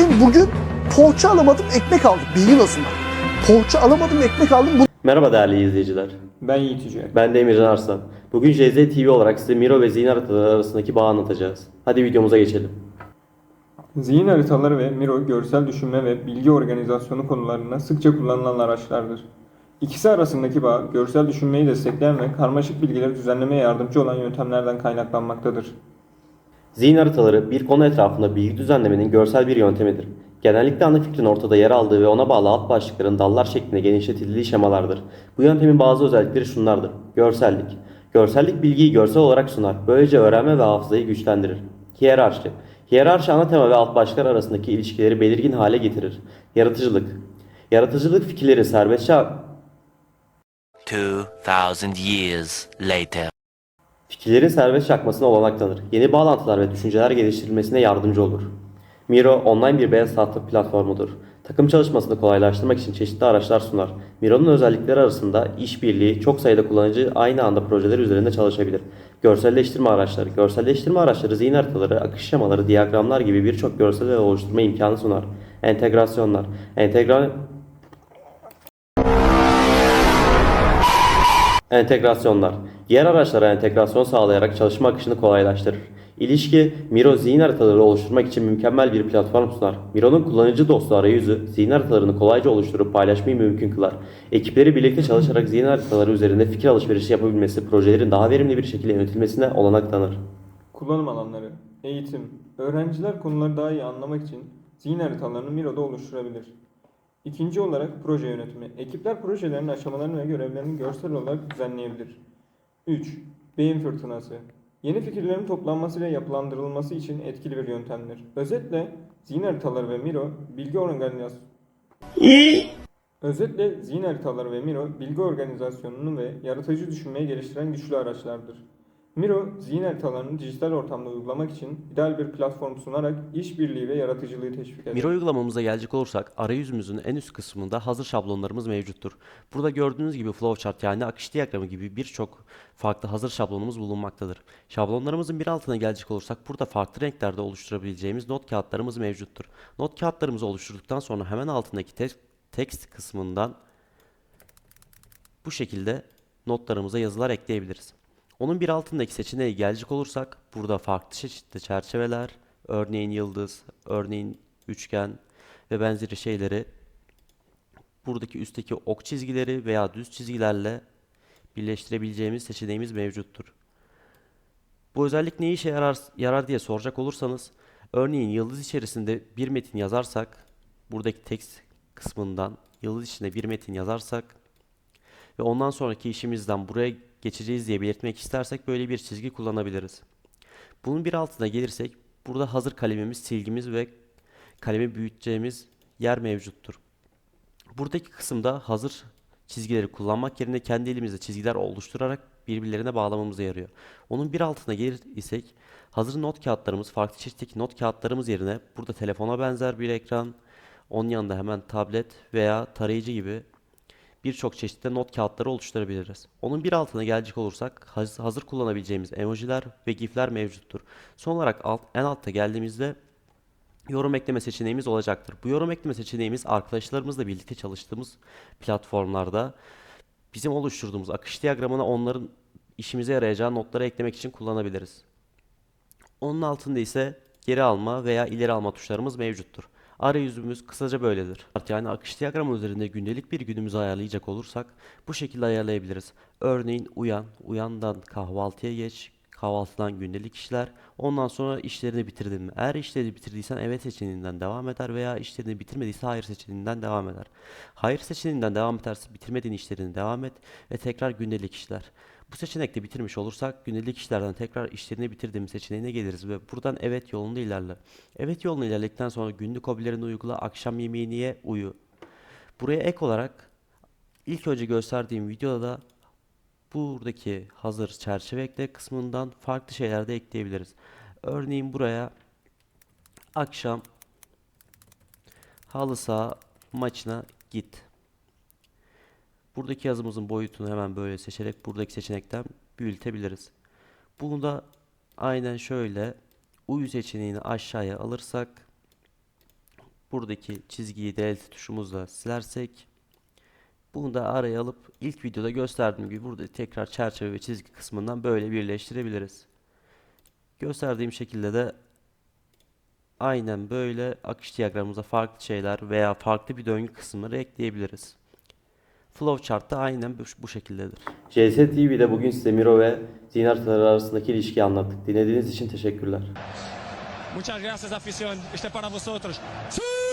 Ben bugün poğaça alamadım ekmek aldım. Bir yıl aslında. Poğaça alamadım ekmek aldım. Bu Merhaba değerli izleyiciler. Ben Yiğit Yüce. Ben de Emircan Arslan. Bugün JZ TV olarak size Miro ve Zihin haritaları arasındaki bağı anlatacağız. Hadi videomuza geçelim. Zihin haritaları ve Miro görsel düşünme ve bilgi organizasyonu konularında sıkça kullanılan araçlardır. İkisi arasındaki bağ, görsel düşünmeyi destekleyen ve karmaşık bilgileri düzenlemeye yardımcı olan yöntemlerden kaynaklanmaktadır. Zihin haritaları bir konu etrafında bilgi düzenlemenin görsel bir yöntemidir. Genellikle ana fikrin ortada yer aldığı ve ona bağlı alt başlıkların dallar şeklinde genişletildiği şemalardır. Bu yöntemin bazı özellikleri şunlardır. Görsellik. Görsellik bilgiyi görsel olarak sunar. Böylece öğrenme ve hafızayı güçlendirir. Hiyerarşi. Hiyerarşi ana tema ve alt başlıklar arasındaki ilişkileri belirgin hale getirir. Yaratıcılık. Yaratıcılık fikirleri serbestçe 2,000 years later. Fikirlerin serbest akmasına olanak tanır. Yeni bağlantılar ve düşünceler geliştirilmesine yardımcı olur. Miro, online bir beyaz tahta platformudur. Takım çalışmasını kolaylaştırmak için çeşitli araçlar sunar. Miro'nun özellikleri arasında işbirliği, çok sayıda kullanıcı aynı anda projeler üzerinde çalışabilir. Görselleştirme araçları. Görselleştirme araçları zihin haritaları, akış şemaları, diyagramlar gibi birçok görsel oluşturma imkanı sunar. Entegrasyonlar. Entegra Entegrasyonlar. Diğer araçlara entegrasyon sağlayarak çalışma akışını kolaylaştırır. İlişki, Miro zihin haritaları oluşturmak için mükemmel bir platform sunar. Miro'nun kullanıcı dostu arayüzü, zihin haritalarını kolayca oluşturup paylaşmayı mümkün kılar. Ekipleri birlikte çalışarak zihin haritaları üzerinde fikir alışverişi yapabilmesi, projelerin daha verimli bir şekilde yönetilmesine olanak tanır. Kullanım alanları, eğitim, öğrenciler konuları daha iyi anlamak için zihin haritalarını Miro'da oluşturabilir. İkinci olarak proje yönetimi. Ekipler projelerin aşamalarını ve görevlerini görsel olarak düzenleyebilir. 3. Beyin fırtınası. Yeni fikirlerin toplanması ve yapılandırılması için etkili bir yöntemdir. Özetle zihin haritaları ve Miro bilgi organizasyonu Özetle zihin haritaları ve Miro bilgi organizasyonunu ve yaratıcı düşünmeyi geliştiren güçlü araçlardır. Miro, zihin haritalarını dijital ortamda uygulamak için ideal bir platform sunarak işbirliği ve yaratıcılığı teşvik eder. Miro uygulamamıza gelecek olursak arayüzümüzün en üst kısmında hazır şablonlarımız mevcuttur. Burada gördüğünüz gibi flowchart yani akış diyagramı gibi birçok farklı hazır şablonumuz bulunmaktadır. Şablonlarımızın bir altına gelecek olursak burada farklı renklerde oluşturabileceğimiz not kağıtlarımız mevcuttur. Not kağıtlarımızı oluşturduktan sonra hemen altındaki te- text kısmından bu şekilde notlarımıza yazılar ekleyebiliriz. Onun bir altındaki seçeneğe gelecek olursak burada farklı çeşitli çerçeveler, örneğin yıldız, örneğin üçgen ve benzeri şeyleri buradaki üstteki ok çizgileri veya düz çizgilerle birleştirebileceğimiz seçeneğimiz mevcuttur. Bu özellik ne işe yarar, yarar diye soracak olursanız, örneğin yıldız içerisinde bir metin yazarsak, buradaki text kısmından yıldız içinde bir metin yazarsak ve ondan sonraki işimizden buraya geçeceğiz diye belirtmek istersek böyle bir çizgi kullanabiliriz. Bunun bir altına gelirsek burada hazır kalemimiz, silgimiz ve kalemi büyüteceğimiz yer mevcuttur. Buradaki kısımda hazır çizgileri kullanmak yerine kendi elimizde çizgiler oluşturarak birbirlerine bağlamamıza yarıyor. Onun bir altına gelir isek hazır not kağıtlarımız, farklı çeşitteki not kağıtlarımız yerine burada telefona benzer bir ekran, onun yanında hemen tablet veya tarayıcı gibi birçok çeşitli not kağıtları oluşturabiliriz. Onun bir altına gelecek olursak haz- hazır kullanabileceğimiz emojiler ve gifler mevcuttur. Son olarak alt, en altta geldiğimizde yorum ekleme seçeneğimiz olacaktır. Bu yorum ekleme seçeneğimiz arkadaşlarımızla birlikte çalıştığımız platformlarda bizim oluşturduğumuz akış diyagramına onların işimize yarayacağı notları eklemek için kullanabiliriz. Onun altında ise geri alma veya ileri alma tuşlarımız mevcuttur. Arayüzümüz kısaca böyledir. Yani akış diyagramı üzerinde gündelik bir günümüzü ayarlayacak olursak bu şekilde ayarlayabiliriz. Örneğin uyan, uyandan kahvaltıya geç, kahvaltıdan gündelik işler, ondan sonra işlerini bitirdin mi? Eğer işlerini bitirdiysen evet seçeneğinden devam eder veya işlerini bitirmediyse hayır seçeneğinden devam eder. Hayır seçeneğinden devam ederse bitirmediğin işlerini devam et ve tekrar gündelik işler. Bu seçenekte bitirmiş olursak gündelik işlerden tekrar işlerini bitirdiğim seçeneğine geliriz ve buradan evet yolunda ilerle. Evet yolunda ilerledikten sonra günlük hobilerini uygula, akşam yemeğini ye, uyu. Buraya ek olarak ilk önce gösterdiğim videoda da buradaki hazır çerçeve ekle kısmından farklı şeyler de ekleyebiliriz. Örneğin buraya akşam halı saha maçına git. Buradaki yazımızın boyutunu hemen böyle seçerek buradaki seçenekten büyütebiliriz. Bunu da aynen şöyle uyu seçeneğini aşağıya alırsak buradaki çizgiyi delete tuşumuzla silersek bunu da araya alıp ilk videoda gösterdiğim gibi burada tekrar çerçeve ve çizgi kısmından böyle birleştirebiliriz. Gösterdiğim şekilde de aynen böyle akış diyagramımıza farklı şeyler veya farklı bir döngü kısımları ekleyebiliriz. Flowchart da aynen bu, şekildedir. JS TV'de bugün size Miro ve zihin haritaları arasındaki ilişkiyi anlattık. Dinlediğiniz için teşekkürler. Muchas gracias, afición. Este es para vosotros. ¡Sí!